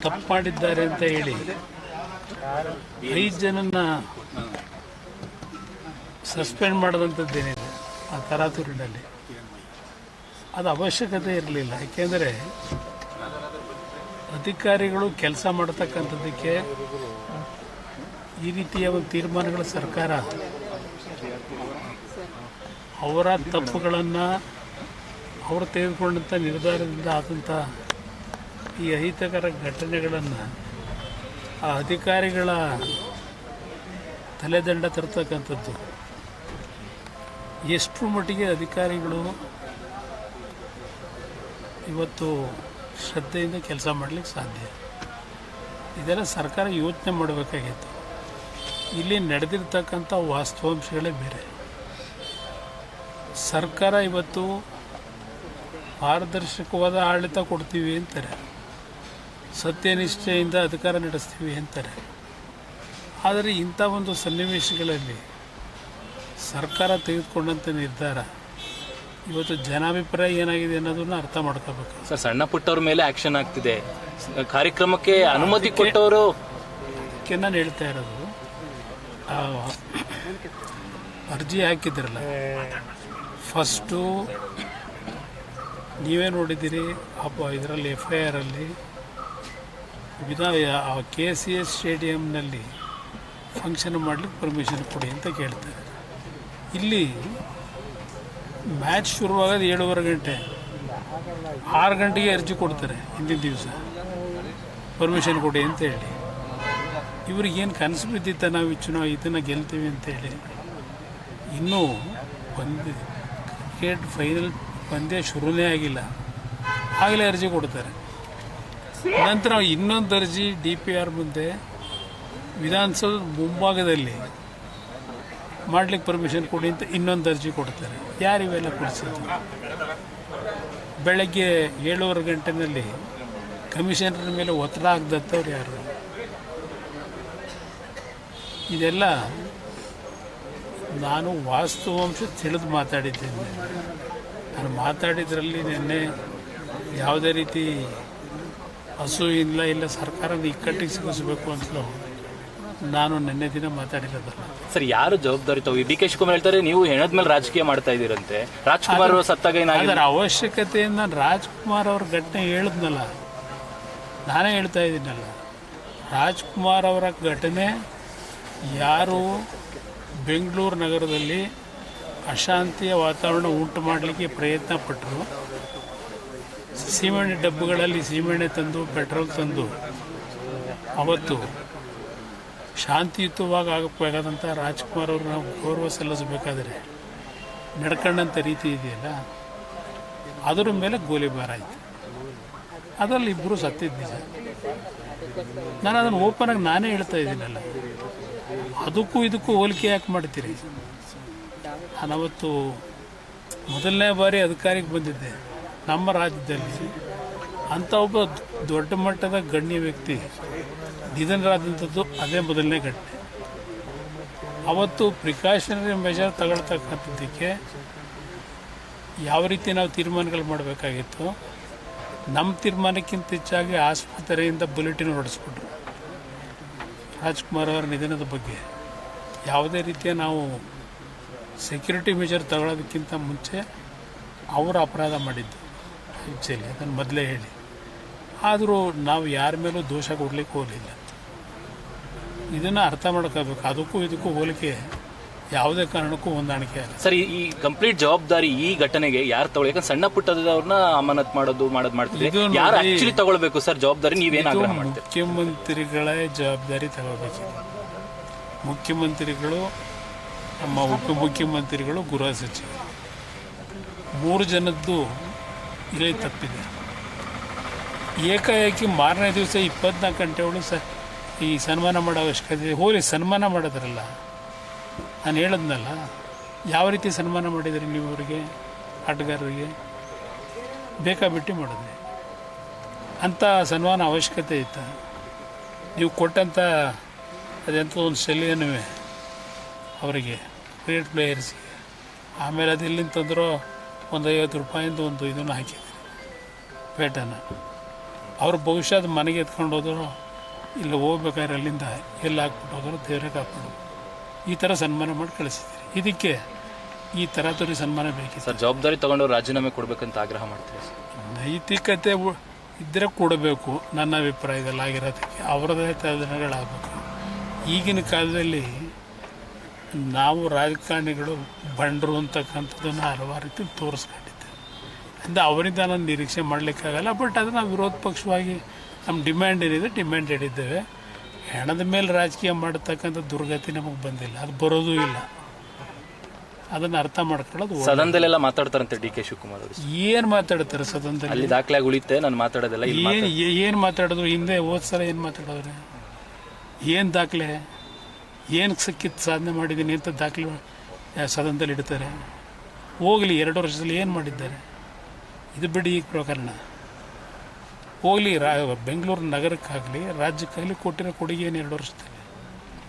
ತಪ್ಪು ಮಾಡಿದ್ದಾರೆ ಅಂತ ಹೇಳಿ ಐದು ಜನನ್ನ ಸಸ್ಪೆಂಡ್ ಮಾಡಿದಂಥದ್ದೇನಿದೆ ಆ ತರಾತುರಿನಲ್ಲಿ? ಅದು ಅವಶ್ಯಕತೆ ಇರಲಿಲ್ಲ. ಯಾಕೆಂದರೆ ಅಧಿಕಾರಿಗಳು ಕೆಲಸ ಮಾಡತಕ್ಕಂಥದ್ದಕ್ಕೆ ಈ ರೀತಿಯ ಒಂದು ತೀರ್ಮಾನಗಳ ಸರ್ಕಾರ ಅವರ ತಪ್ಪುಗಳನ್ನು ಅವರು ತೆಗೆದುಕೊಂಡಂಥ ನಿರ್ಧಾರದಿಂದ ಆದಂಥ ಈ ಅಹಿತಕರ ಘಟನೆಗಳನ್ನು ಆ ಅಧಿಕಾರಿಗಳ ತಲೆದಂಡ ತರ್ತಕ್ಕಂಥದ್ದು. ಎಷ್ಟು ಮಟ್ಟಿಗೆ ಅಧಿಕಾರಿಗಳು ಇವತ್ತು ಶ್ರದ್ಧೆಯಿಂದ ಕೆಲಸ ಮಾಡಲಿಕ್ಕೆ ಸಾಧ್ಯ? ಇದೆಲ್ಲ ಸರ್ಕಾರ ಯೋಚನೆ ಮಾಡಬೇಕಾಗಿತ್ತು. ಇಲ್ಲಿ ನಡೆದಿರ್ತಕ್ಕಂಥ ವಾಸ್ತವಾಂಶಗಳೇ ಬೇರೆ. ಸರ್ಕಾರ ಇವತ್ತು ಪಾರದರ್ಶಕವಾದ ಆಡಳಿತ ಕೊಡ್ತೀವಿ ಅಂತಾರೆ. ಸತ್ಯನಿಷ್ಠೆಯಿಂದ ಅಧಿಕಾರ ನಡೆಸ್ತೀವಿ ಅಂತಾರೆ. ಆದರೆ ಇಂಥ ಒಂದು ಸನ್ನಿವೇಶಗಳಲ್ಲಿ ಸರ್ಕಾರ ತೆಗೆದುಕೊಂಡಂಥ ನಿರ್ಧಾರ ಇವತ್ತು ಜನಾಭಿಪ್ರಾಯ ಏನಾಗಿದೆ ಅನ್ನೋದನ್ನ ಅರ್ಥ ಮಾಡ್ಕೋಬೇಕು. ಸರ್ ಸಣ್ಣ ಪುಟ್ಟವ್ರ ಮೇಲೆ ಆಕ್ಷನ್ ಆಗ್ತಿದೆ. ಕಾರ್ಯಕ್ರಮಕ್ಕೆ ಅನುಮತಿ ಕೊಟ್ಟವರು ಅದಕ್ಕೆ ನಾನು ಹೇಳ್ತಾ ಇರೋದು ಅರ್ಜಿ ಹಾಕಿದ್ರಲ್ಲ ಫಸ್ಟು ನೀವೇ ನೋಡಿದ್ದೀರಿ ಅಪ್ಪ ಇದರಲ್ಲಿ ಎಫ್ ಐ ಆರಲ್ಲಿ ವಿಧಾ ಕೆ ಸಿ ಎಸ್ ಸ್ಟೇಡಿಯಂನಲ್ಲಿ ಫಂಕ್ಷನ್ ಮಾಡಲಿಕ್ಕೆ ಪರ್ಮಿಷನ್ ಕೊಡಿ ಅಂತ ಕೇಳ್ತಾರೆ. ಇಲ್ಲಿ ಮ್ಯಾಚ್ ಶುರುವಾಗೋದು ಏಳುವರೆ ಗಂಟೆ. ಆರು ಗಂಟೆಗೆ ಅರ್ಜಿ ಕೊಡ್ತಾರೆ ಹಿಂದಿನ ದಿವಸ. ಪರ್ಮಿಷನ್ ಕೊಡಿ ಅಂತ ಹೇಳಿ. ಇವ್ರಿಗೇನು ಕನಸು ಬಿದ್ದಿತ್ತ ನಾವು ಚುನಾವ ಇದನ್ನು ಗೆಲ್ತೀವಿ ಅಂತೇಳಿ ಇನ್ನೂ ಒಂದು ಕ್ರಿಕೆಟ್ ಫೈನಲ್ ಪಂದ್ಯ ಶುರುವೇ ಆಗಿಲ್ಲ. ಆಗಲೇ ಅರ್ಜಿ ಕೊಡ್ತಾರೆ. ನಂತರ ಇನ್ನೊಂದು ಅರ್ಜಿ ಡಿ ಪಿ ಆರ್ ಮುಂದೆ ವಿಧಾನಸೌಧ ಮುಂಭಾಗದಲ್ಲಿ ಮಾಡ್ಲಿಕ್ಕೆ ಪರ್ಮಿಷನ್ ಕೊಡಿ ಅಂತ ಇನ್ನೊಂದು ಅರ್ಜಿ ಕೊಡ್ತಾರೆ. ಯಾರು ಇವೆಲ್ಲ ಕೊಡಿಸಿದ್ರು? ಬೆಳಗ್ಗೆ ಏಳುವರೆ ಗಂಟೆನಲ್ಲಿ ಕಮಿಷನರ್ ಮೇಲೆ ಒತ್ತಡ ಆಗ್ದತ್ತವ್ರು ಯಾರು? ಇದೆಲ್ಲ ನಾನು ವಾಸ್ತವಾಂಶ ತಿಳಿದು ಮಾತಾಡಿದ್ದೇನೆ. ನಾನು ಮಾತಾಡಿದ್ರಲ್ಲಿ ನಿನ್ನೆ ಯಾವುದೇ ರೀತಿ ಹಸು ಇಲ್ಲ ಇಲ್ಲ ಸರ್ಕಾರದ ಇಕ್ಕಟ್ಟಿಗೆ ಸಿಗಿಸ್ಬೇಕು ಅಂತಲೂ ನಾನು ನಿನ್ನೆ ದಿನ ಮಾತಾಡಿರೋದಲ್ಲ ಸರ್ ಯಾರು ಜವಾಬ್ದಾರಿ ತಗೋ ಡಿ ಕೆ ಶಿವಕುಮಾರ್ ಹೇಳ್ತಾರೆ ನೀವು ಹೆಣದ ಮೇಲೆ ರಾಜಕೀಯ ಮಾಡ್ತಾ ಇದ್ದೀರಂತೆ. ರಾಜ್ಕುಮಾರ್ ಅವರು ಸತ್ತಾಗ ಏನಾಗಿದೆ ಅದರ ಅವಶ್ಯಕತೆಯಿಂದ ರಾಜ್ಕುಮಾರ್ ಅವ್ರ ಘಟನೆ ಹೇಳಿದ್ನಲ್ಲ ನಾನೇ ಹೇಳ್ತಾ ಇದ್ದೀನಲ್ಲ. ರಾಜ್ಕುಮಾರ್ ಅವರ ಘಟನೆ ಯಾರು ಬೆಂಗಳೂರು ನಗರದಲ್ಲಿ ಅಶಾಂತಿಯ ವಾತಾವರಣ ಉಂಟು ಮಾಡಲಿಕ್ಕೆ ಪ್ರಯತ್ನ ಪಟ್ಟರು ಸೀಮೆಣ್ಣೆ ಡಬ್ಬಗಳಲ್ಲಿ ಸೀಮೆಣ್ಣೆ ತಂದು, ಪೆಟ್ರೋಲ್ ತಂದು, ಅವತ್ತು ಶಾಂತಿಯುತವಾಗಿ ಆಗಬೇಕಾದಂಥ ರಾಜ್ಕುಮಾರ್ ಅವರು ನಾವು ಗೌರವ ಸಲ್ಲಿಸಬೇಕಾದ್ರೆ ನಡ್ಕೊಂಡಂಥ ರೀತಿ ಇದೆಯಲ್ಲ, ಅದರ ಮೇಲೆ ಗೋಲಿಬಾರ ಆಯಿತು. ಅದರಲ್ಲಿ ಇಬ್ಬರು ಸತ್ತಿದ್ದು ಸರ್ ನಾನು ಅದನ್ನು ಓಪನ್ ಆಗಿ ನಾನೇ ಹೇಳ್ತಾ ಇದ್ದೀನಲ್ಲ, ಅದಕ್ಕೂ ಇದಕ್ಕೂ ಹೋಲಿಕೆ ಯಾಕೆ ಮಾಡ್ತೀರಿ? ನಾನು ಅವತ್ತು ಮೊದಲನೇ ಬಾರಿ ಅಧಿಕಾರಿಗೆ ಬಂದಿದ್ದೆ. ನಮ್ಮ ರಾಜ್ಯದಲ್ಲಿ ಅಂಥ ಒಬ್ಬ ದೊಡ್ಡ ಮಟ್ಟದ ಗಣ್ಯ ವ್ಯಕ್ತಿ ನಿಧನರಾದಂಥದ್ದು ಅದೇ ಮೊದಲನೇ ಘಟನೆ. ಅವತ್ತು ಪ್ರಿಕಾಷನರಿ ಮೆಷರ್ ತಗೊಳ್ತಕ್ಕಂಥದ್ದಕ್ಕೆ ಯಾವ ರೀತಿ ನಾವು ತೀರ್ಮಾನಗಳು ಮಾಡಬೇಕಾಗಿತ್ತು? ನಮ್ಮ ತೀರ್ಮಾನಕ್ಕಿಂತ ಹೆಚ್ಚಾಗಿ ಆಸ್ಪತ್ರೆಯಿಂದ ಬುಲೆಟಿನ್ ಹೊಡೆಸ್ಬಿಟ್ರು. ರಾಜ್ಕುಮಾರ್ ಅವರ ನಿಧನದ ಬಗ್ಗೆ ಯಾವುದೇ ರೀತಿಯ ನಾವು ಸೆಕ್ಯೂರಿಟಿ ಮೆಜರ್ ತಗೊಳ್ಳೋದಕ್ಕಿಂತ ಮುಂಚೆ ಅವರು ಅಪರಾಧ ಮಾಡಿದ್ದು. ಆ್ಯಕ್ಚುಲಿ ಅದನ್ನು ಮೊದಲೇ ಹೇಳಿ. ಆದರೂ ನಾವು ಯಾರ ಮೇಲೂ ದೋಷ ಕೊಡಲಿಕ್ಕೆ ಹೋಗಲಿಲ್ಲ. ಇದನ್ನು ಅರ್ಥ ಮಾಡ್ಕೋಬೇಕು. ಅದಕ್ಕೂ ಇದಕ್ಕೂ ಹೋಲಿಕೆ ಯಾವುದೇ ಕಾರಣಕ್ಕೂ ಹೊಂದಾಣಿಕೆ ಆಗಲ್ಲ ಸರ್ ಈ- ಕಂಪ್ಲೀಟ್ ಜವಾಬ್ದಾರಿ ಈ ಘಟನೆಗೆ ಯಾರು ತಗೊಳ್ಳಿ? ಯಾಕಂದ್ರೆ ಸಣ್ಣ ಪುಟ್ಟದವ್ರನ್ನ ಅಮಾನತ್ ಮಾಡೋದು ಮಾಡೋದು ಮಾಡ್ತಿದ್ರೆ. ಯಾರು ಆಕ್ಚುಲಿ ತಗೊಳ್ಬೇಕು ಸರ್ ಜವಾಬ್ದಾರಿ? ನೀವೇನು ಮಾಡ್ತೀರಿ? ಮುಖ್ಯಮಂತ್ರಿಗಳೇ ಜವಾಬ್ದಾರಿ ತಗೋಬೇಕಿದೆ. ಮುಖ್ಯಮಂತ್ರಿಗಳು ನಮ್ಮ ಉಪಮುಖ್ಯಮಂತ್ರಿಗಳು ಗೃಹ ಸಚಿವರು. ಮೂರು ಜನದ್ದು ಇಲ್ಲೇ ತಪ್ಪಿದೆ. ಏಕಾಏಕಿ ಮಾರನೇ ದಿವಸ ಇಪ್ಪತ್ನಾಲ್ಕು ಗಂಟೆ ಒಳಗೆ ಸ, ಈ ಸನ್ಮಾನ ಮಾಡೋ ಅವಶ್ಯಕತೆ ಇದೆ. ಹೋಲಿ ಸನ್ಮಾನ ಮಾಡೋದ್ರಲ್ಲ, ನಾನು ಹೇಳದ್ನಲ್ಲ, ಯಾವ ರೀತಿ ಸನ್ಮಾನ ಮಾಡಿದ್ರಿ ನೀವು ಅವರಿಗೆ, ಆಟಗಾರರಿಗೆ? ಬೇಕಾಬಿಟ್ಟು ಮಾಡಿದ್ರಿ. ಅಂಥ ಸನ್ಮಾನ ಅವಶ್ಯಕತೆ ಇತ್ತು. ನೀವು ಕೊಟ್ಟಂಥ ಅದೆಂಥ ಒಂದು ಶೈಲಿಯನ್ನು ಅವರಿಗೆ, ಕ್ರಿಕೆಟ್ ಪ್ಲೇಯರ್ಸ್ಗೆ. ಆಮೇಲೆ ಅದು ಎಲ್ಲಿಂದ ತಂದರೋ ಒಂದು ಐವತ್ತು ರೂಪಾಯಿಂದ ಒಂದು ಇದನ್ನು ಹಾಕಿದ್ದೀನಿ ಪೇಟನ್ನು ಅವ್ರ ಭವಿಷ್ಯದ ಮನೆಗೆ ಎತ್ಕೊಂಡು ಹೋದರು ಇಲ್ಲ ಹೋಗ್ಬೇಕಾದ್ರೆ ಅಲ್ಲಿಂದ ಎಲ್ಲಿ ಹಾಕ್ಬಿಟ್ಟು ಹೋದ್ರು ದೇವ್ರಿಗೆ ಹಾಕ್ಬಿಡು ಈ ಥರ ಸನ್ಮಾನ ಮಾಡಿ ಕಳಿಸಿದ್ದೀರಿ ಇದಕ್ಕೆ ಈ ತರಾತುರಿ ಸನ್ಮಾನ ಬೇಕಿತ್ತು. ಸರ್ ಜವಾಬ್ದಾರಿ ತೊಗೊಂಡು ರಾಜೀನಾಮೆ ಕೊಡಬೇಕಂತ ಆಗ್ರಹ ಮಾಡ್ತೀವಿ ಸರ್? ನೈತಿಕತೆ ಇದ್ದರೆ ಕೊಡಬೇಕು ನನ್ನ ಅಭಿಪ್ರಾಯದಲ್ಲಿ ಆಗಿರೋದಕ್ಕೆ. ಅವರದೇ ಸಾಧನೆಗಳಾಗಬೇಕು ಈಗಿನ ಕಾಲದಲ್ಲಿ ನಾವು ರಾಜಕಾರಣಿಗಳು ಬಂಡರು ಅಂತಕ್ಕಂಥದ್ದನ್ನು ಹಲವಾರು ರೀತಿ ತೋರಿಸ್ಕೊಂಡಿದ್ದೇವೆ. ಅಂದರೆ ಅವರಿಂದ ನಾನು ನಿರೀಕ್ಷೆ ಮಾಡಲಿಕ್ಕಾಗಲ್ಲ ಬಟ್ ಅದನ್ನು ವಿರೋಧ ಪಕ್ಷವಾಗಿ ನಮ್ಮ ಡಿಮ್ಯಾಂಡ್ ಏನಿದೆ ಡಿಮ್ಯಾಂಡ್ ಹೇಳಿದ್ದೇವೆ. ಹೆಣದ ಮೇಲೆ ರಾಜಕೀಯ ಮಾಡತಕ್ಕಂಥ ದುರ್ಗತಿ ನಮಗೆ ಬಂದಿಲ್ಲ ಅದು ಬರೋದೂ ಇಲ್ಲ. ಅದನ್ನು ಅರ್ಥ ಮಾಡ್ಕೊಳ್ಳೋದು. ಸದನದಲ್ಲೆಲ್ಲ ಮಾತಾಡ್ತಾರಂತೆ ಡಿ ಕೆ ಶಿವಕುಮಾರ್ ಅವರು. ಏನು ಮಾತಾಡ್ತಾರೆ ಸದನದಲ್ಲಿ? ಅಲ್ಲಿ ದಾಖಲೆ ಉಳಿತೆ ನಾನು ಮಾತಾಡೋದಿಲ್ಲ ಏನು ಏನು ಮಾತಾಡಿದ್ರು ಹಿಂದೆ ಹೋದ ಸಲ ಏನು ಮಾತಾಡೋದ್ರೆ ಏನು ದಾಖಲೆ? ಏನು ಸಿಕ್ಕಿತ್ತು ಸಾಧನೆ ಮಾಡಿದ್ದೀನಿ ಅಂತ ದಾಖಲೆ ಸದನದಲ್ಲಿ ಇಡ್ತಾರೆ. ಹೋಗಲಿ ಎರಡು ವರ್ಷದಲ್ಲಿ ಏನು ಮಾಡಿದ್ದಾರೆ? ಇದು ಬಿಡಿ ಈ ಪ್ರಕರಣ. ಹೋಗಲಿ ರಾ ಬೆಂಗಳೂರು ನಗರಕ್ಕಾಗಲಿ ರಾಜ್ಯಕ್ಕಾಗಲಿ ಕೊಟ್ಟಿರೋ ಕೊಡುಗೆ ಏನು ಎರಡು ವರ್ಷದಲ್ಲಿ?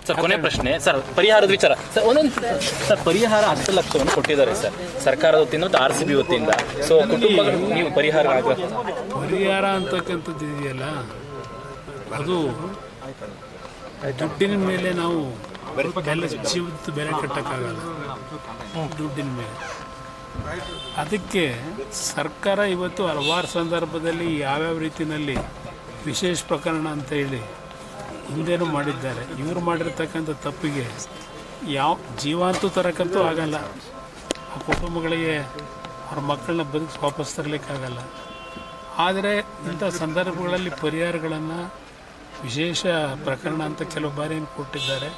ಸರ್ ಕೊನೆ ಪ್ರಶ್ನೆ. ಸರ್ ಪರಿಹಾರದ ವಿಚಾರ. ಸರ್ ಒಂದೊಂದು ಸರ್ ಪರಿಹಾರ ಹತ್ತು ಲಕ್ಷವನ್ನು ಕೊಟ್ಟಿದ್ದಾರೆ ಸರ್. ಸರ್ಕಾರದ ವತಿಯಿಂದ ಮತ್ತು ಆರ್ ಸಿ ಬಿ ವತಿಯಿಂದ. ಸೊ ಕುಟುಂಬಗಳು ನೀವು ಪರಿಹಾರ ಪರಿಹಾರ ಅಂತಕ್ಕಂಥದ್ದು ಇದೆಯಲ್ಲ ಅದು ದುಡ್ಡಿನ ಮೇಲೆ ನಾವು ಬೆಲೆ ಜೀವದ ಬೆಲೆ ಕಟ್ಟಕ್ಕಾಗಲ್ಲ. ದುಡ್ಡಿನ ಮೇಲೆ. ಅದಕ್ಕೆ ಸರ್ಕಾರ ಇವತ್ತು ಹಲವಾರು ಸಂದರ್ಭದಲ್ಲಿ ಯಾವ್ಯಾವ ರೀತಿಯಲ್ಲಿ ವಿಶೇಷ ಪ್ರಕರಣ ಅಂತ ಹೇಳಿ ಹಿಂದೇನು ಮಾಡಿದ್ದಾರೆ. ಇವರು ಮಾಡಿರ್ತಕ್ಕಂಥ ತಪ್ಪಿಗೆ ಯಾವ ಜೀವಾಂತೂ ತರಕ್ಕಂತೂ ಆಗಲ್ಲ. ಆ ಕುಟುಂಬಗಳಿಗೆ ಅವ್ರ ಮಕ್ಕಳನ್ನ ಬದುಕಿ ವಾಪಸ್ ತರಲಿಕ್ಕಾಗಲ್ಲ. ಆದರೆ ಇಂಥ ಸಂದರ್ಭಗಳಲ್ಲಿ ಪರಿಹಾರಗಳನ್ನು ವಿಶೇಷ ಪ್ರಕರಣ ಅಂತ ಕೆಲವು ಬಾರಿ ಕೊಟ್ಟಿದ್ದಾರೆ.